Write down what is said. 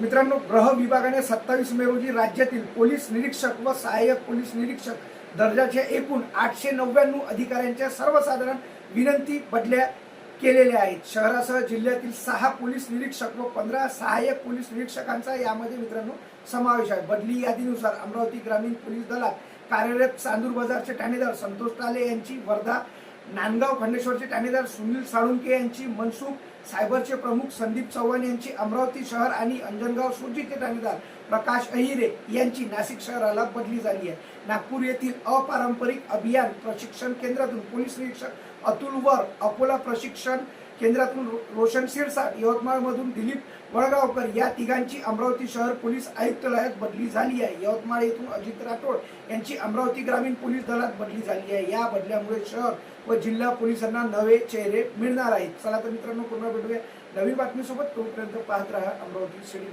मित्रांनो गृह विभागाने सत्तावीस मे रोजी राज्यातील पोलीस निरीक्षक व सहाय्यक पोलीस निरीक्षक दर्जाच्या एकूण आठशे नव्याण्णव अधिकाऱ्यांच्या सर्वसाधारण विनंती बदल्या केलेल्या आहेत. शहरासह जिल्ह्यातील सहा पोलीस निरीक्षक व पंधरा सहाय्यक पोलीस निरीक्षकांचा यामध्ये मित्रांनो समावेश आहे. बदली यादीनुसार अमरावती ग्रामीण पोलीस दलात कार्यरत चांदूर बाजारचे ठाणेदार संतोष ताले यांची वर्धा नांदगाव खंडेश्वरचे ठाणेदार सुनील साळुंके यांची मनसुख सायबरचे प्रमुख संदीप चव्हाण यांची अमरावती शहर आणि अंजनगाव सुरजीचे ठाणेदार प्रकाश अहिरे यांची नाशिक शहराला बदली झाली आहे. नागपूर येथील अपारंपरिक अभियान प्रशिक्षण केंद्रातून पोलीस निरीक्षक अतुल वर अकोला प्रशिक्षण केंद्रातून रो- रोशन शिरसाट यवतमाळमधून दिलीप वळगावकर या तिघांची अमरावती शहर पोलीस आयुक्तालयात बदली झाली आहे. यवतमाळ येथून अजित राठोड यांची अमरावती ग्रामीण पोलीस दलात बदली झाली आहे. या बदल्यामुळे शहर व जिल्हा पोलिसांना नवे चेहरे मिळणार आहेत. चला तर मित्रांनो पुन्हा भेटूया. नवीन बातमीसोबत तोपर्यंत पाहत राहा अमरावती सिटी